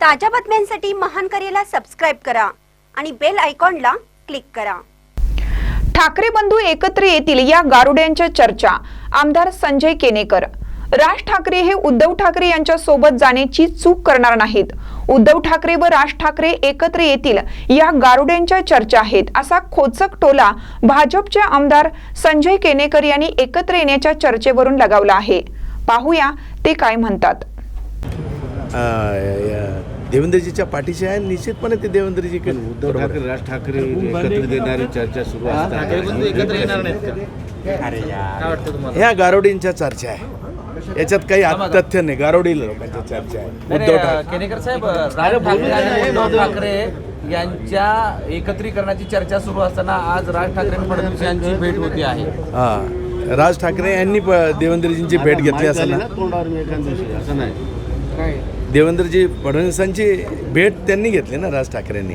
ताज्या बातम्यांसाठी महान करेला सबस्क्राईब करा आणि बेल आयकॉनला क्लिक करा. ठाकरे बंधू एकत्र येतील या गारुड्यांच्या चर्चा. आमदार संजय केनेकर. राज ठाकरे हे उद्धव ठाकरे यांच्या सोबत जाण्याची चूक करणार नाहीत. उद्धव ठाकरे व राज ठाकरे एकत्र येतील या गारुड्यांच्या चर्चा आहेत असा खोचक टोला भाजपचे आमदार संजय केनेकर यांनी एकत्र येण्याच्या चर्चेवरून लगावला आहे. पाहूया ते काय म्हणतात. देवेंद्रजीच्या पाठीशी आहे निश्चितपणे ते देवेंद्रजी उद्धव ठाकरे राज ठाकरे एकत्र देणारी चर्चा सुरू असतात ह्या गारोडींच्या चर्चा आहे. याच्यात काही तथ्य नाही. गारोडी लोकांच्या चर्चा आहे. उद्धव ठाकरे. केनेकर साहेब राज ठाकरे आणि उद्धव ठाकरे यांच्या एकत्रीकरणाची चर्चा सुरू असताना आज राज ठाकरे फडणवीस यांची भेट होती आहे. हा. राज ठाकरे यांनी देवेंद्रजींची भेट घेतली माहीत असेल झाली ना ना तोंडावर मी एखाद दिवशी. असं नाही. देवेंद्रजी फडणवीसांची भेट त्यांनी घेतली ना राज ठाकरेंनी.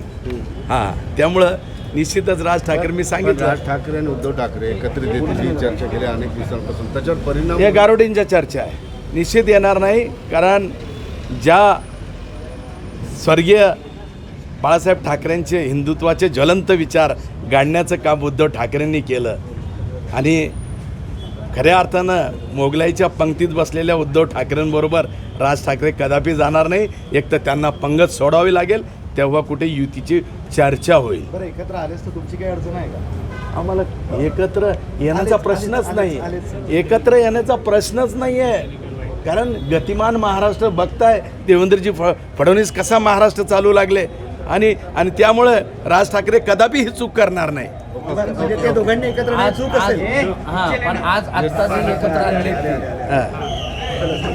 हा त्यामुळं निश्चितच राज ठाकरे मी सांगितलं. राज ठाकरे आणि उद्धव ठाकरे एकत्रित येतील चर्चा गेल्या अनेक दिवसांपासून. त्याच्यावर परिणाम या गारोडींच्या चर्चा आहे. निश्चित येणार नाही कारण ज्या स्वर्गीय बाळासाहेब ठाकरेंचे हिंदुत्वाचे ज्वलंत विचार गाडण्याचं काम उद्धव ठाकरेंनी केलं आणि खऱ्या अर्थानं मोगलाईच्या पंक्तीत बसलेल्या उद्धव ठाकरेंबरोबर राज ठाकरे कदापि जाणार नाही. एक तर त्यांना पंगत सोडावी लागेल तेव्हा कुठे युतीची चर्चा होईल. बरं एकत्र आलेस तर तुमची काही अडचण आहे का? आम्हाला एकत्र येण्याचा आलेच- प्रश्नच आलेच- नाही आलेच- एकत्र येण्याचा प्रश्नच नाही आहे कारण गतिमान महाराष्ट्र बघताय देवेंद्रजी फ फडणवीस कसा महाराष्ट्र चालू लागले? आणि आणि त्यामुळे राज ठाकरे कदापि ही चूक करणार नाही. म्हणजे ते दोघांनी एकत्र आज चूक असेल. आज- हा पण आज आत्ता एकत्र आले हां.